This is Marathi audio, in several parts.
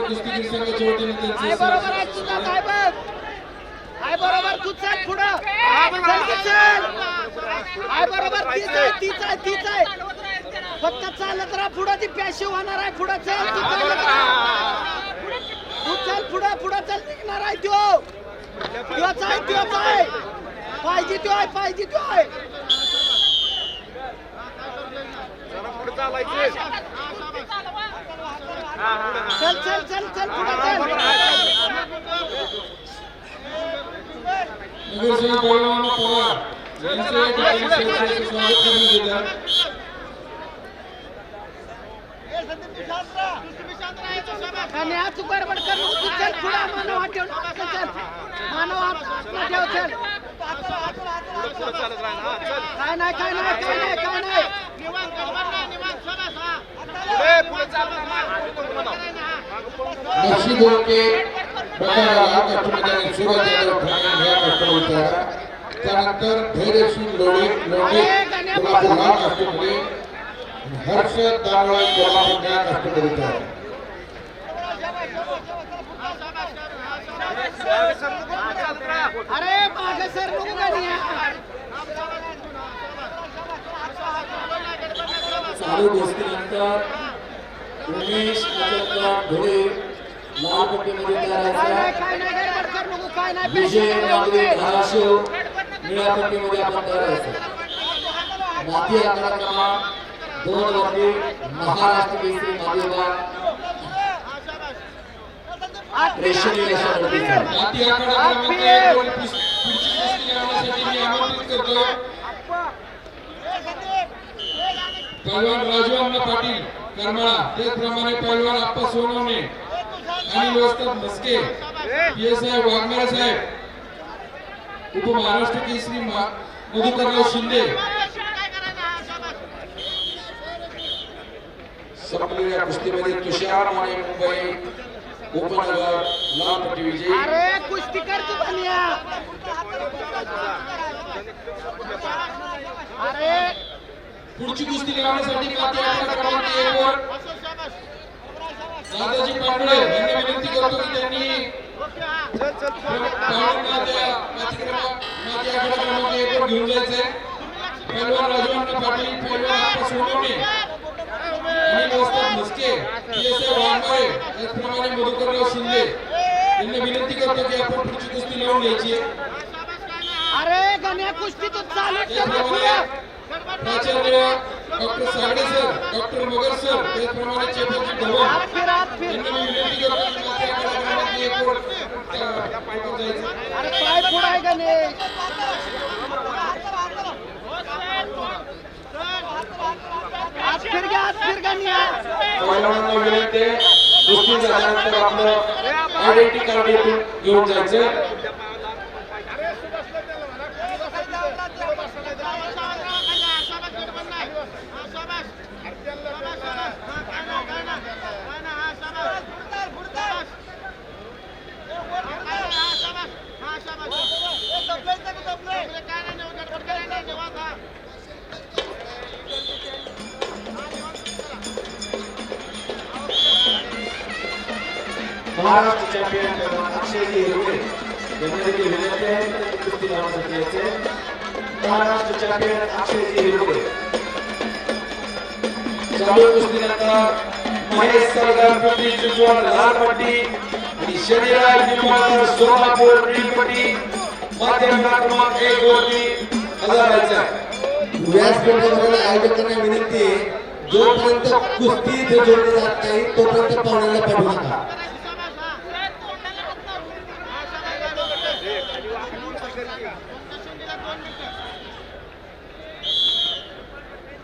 कुस्तीगीर संघाच्या वतीने त्यांचे बरोबर आहे पुढं आय बरोबर तीच आहे तीच आहे तीच आहे फक्त चालत राहा पुढं ती पॅशिव होणार आहे पुढं चल तू चालत राहा तू चल पुढं पुढं चल निघणार आहे त्यो त्योच आहे त्योच आहे पाहिजे त्यो आहे पाहिजे त्यो आहे. चल चल चल चल पवार. यांचे स्वागत. आणि आज तू गडबड कर. चल पुढं मानव हात ठेव. चल मानव हात हातला ठेव चल. काय नाही काय नाही काय नाही काय नाही. निश्चित होके लक्ष्मीताई सुरज यादव ठाणे या कष्टावर तयार त्यानंतर धैर्यशील लोणी लोणी कोल्हापूर हा कष्टमध्ये हर्ष दानोळे कोल्हापूर या कष्टमध्ये तयार अरे माझे सर लोक चालू गोष्टीनंतर अचलकर धुळे लाल पट्टीमध्ये तयार विजय नागरे. धाराशिव निळ्या पट्टीमध्ये आपण तयार आहे. माती आकडा क्रमांक दोन वरती महाराष्ट्र केसरी. माती क्रमांक पुढची मी आमंत्रित राजू अण्णा पाटील. करमाळा त्याचप्रमाणे पैलवान आप्पा सोनवणे आणि व्यवस्था Maske P S I Waghmare साहेब उप महाराष्ट्र केसरी मधुकरराव शिंदे. संपलेल्या कुस्तीमध्ये तुषार माने मुंबई उपनगर लाल पट्टी विजयी. कुस्ती करतो तू बनिया अरे पुढची कुस्ती लावण्यासाठी माती आखाडा क्रमांक एक वर दादाजी पांडुळे यांना विनंती करतो की त्यांनी घेऊन जायचंय पैलवान राजवण्ण पाटील पैलवान आणि त्याचप्रमाणे मधुकरराव शिंदे यांना विनंती करतो की आपण पुढची कुस्ती लावून घ्यायची अरे गण्या कुस्ती तू चालू. प्राचार्य doctor Sagade sir doctor Magar sir त्याचप्रमाणे चेतनजी ढवण विनंती करतो एक जायचं अरे पाय पुढं आहे गणे विनंती झाल्यानंतर आपलं आयडेंटिटी कार्ड येथून घेऊन जायचं महाराष्ट्र चॅम्पियन अक्षय अक्षयजी यांना देखील विनंती आहे कुस्ती लावण्यासाठी यायचे महाराष्ट्र चॅम्पियन अक्षयजी हिरवे चालू कुस्तीनंतर महेश चिंचवड आणि निंबाळकर सोलापूर माध्यम क्रमांक एक वरती आयोजकांना विनंती जोपर्यंत कुस्ती इथे जोडली जात नाही तोपर्यंत पाहुण्याला पाठवू नका.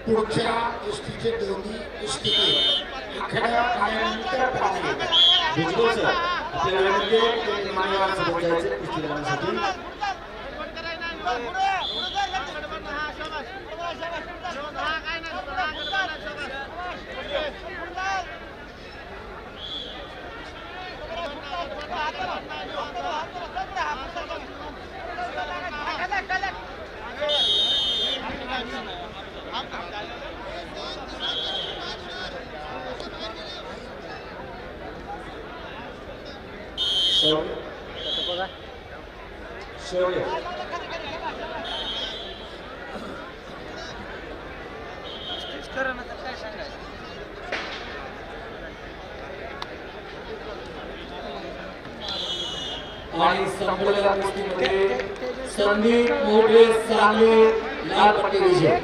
पुढच्या कुस्तीचे दोन्ही कुस्तीगीर एखाद्या पाण्यानंतर पाणी घेतात बिजगोल सर. आपल्याला विनंती आहे की त्यांनी मान्यवरांसोबत जायचे कुस्ती शौर्य आणि संपलेल्या गोष्टीमध्ये संदीप मोठे सांगली लाल पट्टी विजय